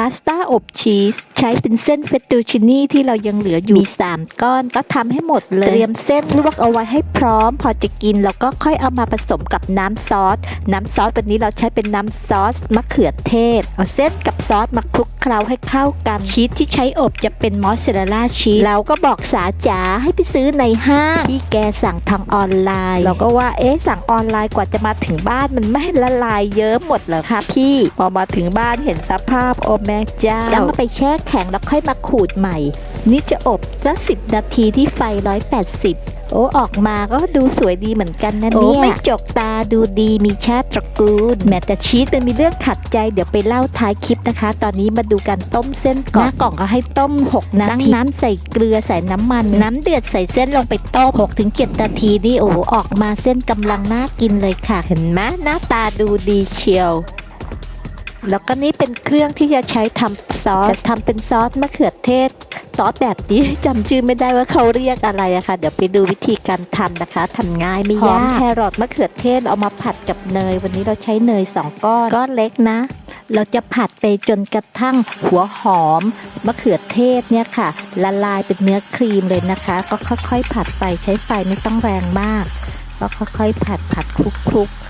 พาสต้าอบชีส ใช้เป็นเส้นเฟตตูชินี่ที่เรายังเหลืออยู่มี3ก้อนก็ทำให้หมดเลย เตรียมเส้นลวกเอาไว้ให้พร้อม พอจะกินแล้วก็ค่อยเอามาผสมกับน้ำซอส น้ำซอสวันนี้เราใช้เป็นน้ำซอสมะเขือเทศ เอาเส้นกับซอสมาคลุกเคล้าให้เข้ากันชีสที่ใช้อบจะเป็นมอสซาเรลล่าชีสเราก็บอกสาจ๋าให้ไปซื้อในห้างที่แกสั่งทางออนไลน์ เราก็ว่าเอ๊ะสั่งออนไลน์กว่าจะมาถึงบ้านมันไม่ละลายเยิ้มหมดเหรอคะพี่พอมาถึงบ้านเห็นสภาพโอแม่เจ้าแล้วมาไปแช่แข็งแล้วค่อยมาขูดใหม่ นี่จะอบสักสิบนาทีที่ไฟ 180โอ้ ออกมาก็ดูสวยดีเหมือนกันนะเนี่ยไม่จกตาดูดีมีชาติตระกูล แม้แต่ชีสมันมีเรื่องขัดใจเดี๋ยวไปเล่าท้ายคลิปนะคะ ตอนนี้มาดูการต้มเส้นก่อนหน้ากล่องก็ให้ต้ม 6 นาทีน้ำใส่เกลือใส่น้ำมัน น้ำเดือดใส่เส้นลงไปต้ม6-7นาทีนี่โอ้ออกมาเส้นกำลังน่ากินเลยค่ะ เห็นไหมหน้าตาดูดีเชียว แล้วก็นี่เป็นเครื่องที่จะใช้ทำซอสจะทำเป็นซอสมะเขือเทศ ซอสแบบนี้จำชื่อไม่ได้ว่าเขาเรียกอะไรอะค่ะ เดี๋ยวไปดูวิธีการทำนะคะทำง่ายไม่ยากแครอทมะเขือเทศเอามาผัดกับเนย วันนี้เราใช้เนยสองก้อนก้อนเล็กนะ เราจะผัดไปจนกระทั่งหัวหอมมะเขือเทศเนี่ยค่ะ ละลายเป็นเนื้อครีมเลยนะคะ ก็ค่อยๆ ผัดไปใช้ไฟไม่ต้องแรงมาก ก็ค่อยๆ ผัดผัดคลุกๆ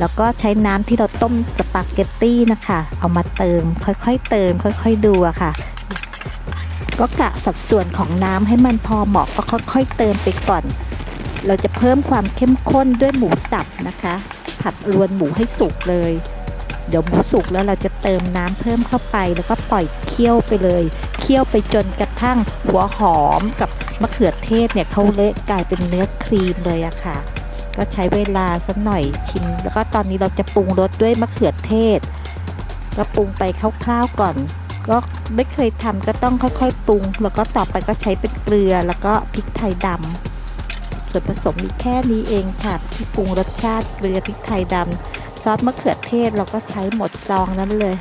แล้วก็ใช้น้ำที่เราต้มสปาเกตตี้นะคะ เอามาเติมค่อยๆเติม ค่อยๆดูอะค่ะ ก็กะสัดส่วนของน้ำให้มันพอเหมาะก็ค่อย ๆ เติมไปก่อน เราจะเพิ่มความเข้มข้นด้วยหมูสับนะคะ ผัดรวนหมูให้สุกเลย เดี๋ยวหมูสุกแล้วเราจะเติมน้ำเพิ่มเข้าไป แล้วก็ปล่อยเคี่ยวไปเลยเคี่ยวไปจนกระทั่งหัวหอมกับมะเขือเทศเนี่ยเขาเละกลายเป็นเนื้อครีมเลยอะค่ะ ก็ใช้เวลาสักหน่อยชิม แล้วก็ตอนนี้เราจะปรุงรสด้วยมะเขือเทศ ก็ปรุงไปคร่าวๆก่อน ก็ไม่เคยทำก็ต้องค่อยๆปรุง แล้วก็ต่อไปก็ใช้เป็นเกลือแล้วก็พริกไทยดำส่วนผสมมีแค่นี้เองค่ะที่ปรุงรสชาติเกลือพริกไทยดำซอสมะเขือเทศเราก็ใช้หมดซองนั้นเลย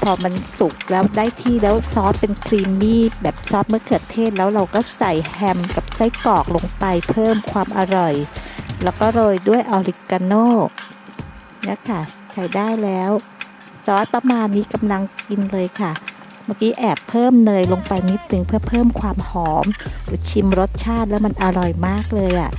พอมันสุกแล้วได้ที่แล้วซอสเป็นครีมมี่แบบซอสมะเขือเทศแล้วเราก็ใส่แฮมกับไส้กรอกลงไปเพิ่มความอร่อย แล้วก็โรยด้วยออริกาโน่นี่ค่ะใช้ได้แล้ว ซอสประมาณนี้กำลังกินเลยค่ะ เมื่อกี้แอบเพิ่มเนยลงไปนิดนึงเพื่อเพิ่มความหอมชิมรสชาติแล้วมันอร่อยมากเลยอะ่ะ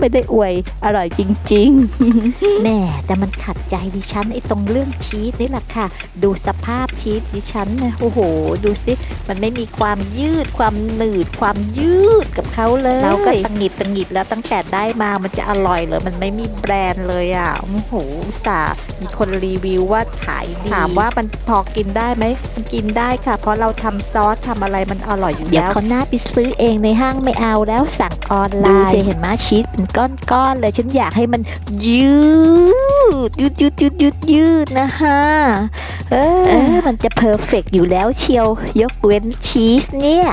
ไม่ได้อวยอร่อยจริงๆแน่แต่มันขัดใจดิฉันไอ้ตรงเรื่องชีสนี่แหละค่ะ ดูสภาพชีสดิฉันนะโอ้โห ดูสิมันไม่มีความยืดความหนืดความยืดกับเขาเลยเราก็ตังหงิดตังหงิดแล้วตั้งแต่ได้มามันจะอร่อยเหรอมันไม่มีแบรนด์เลยอะโอ้โหอุตสาห์มีคนรีวิวว่าขายดีถามว่ามันพอกินได้ไหมมันกินได้ค่ะ เพราะเราทำซอสทำอะไรมันอร่อยอยู่แล้วเดี๋ยวเขาหน้าไปซื้อเองในห้างไม่เอาแล้วสั่งออนไลน์ดูสิเห็นไหมชีสเป็นก้อนๆเลยฉันอยากให้มันยืดยืดยืดยืดยืดยืดนะฮะเออมันจะเพอร์เฟกอยู่แล้วเชียวยกเว้นชีสเนี่ย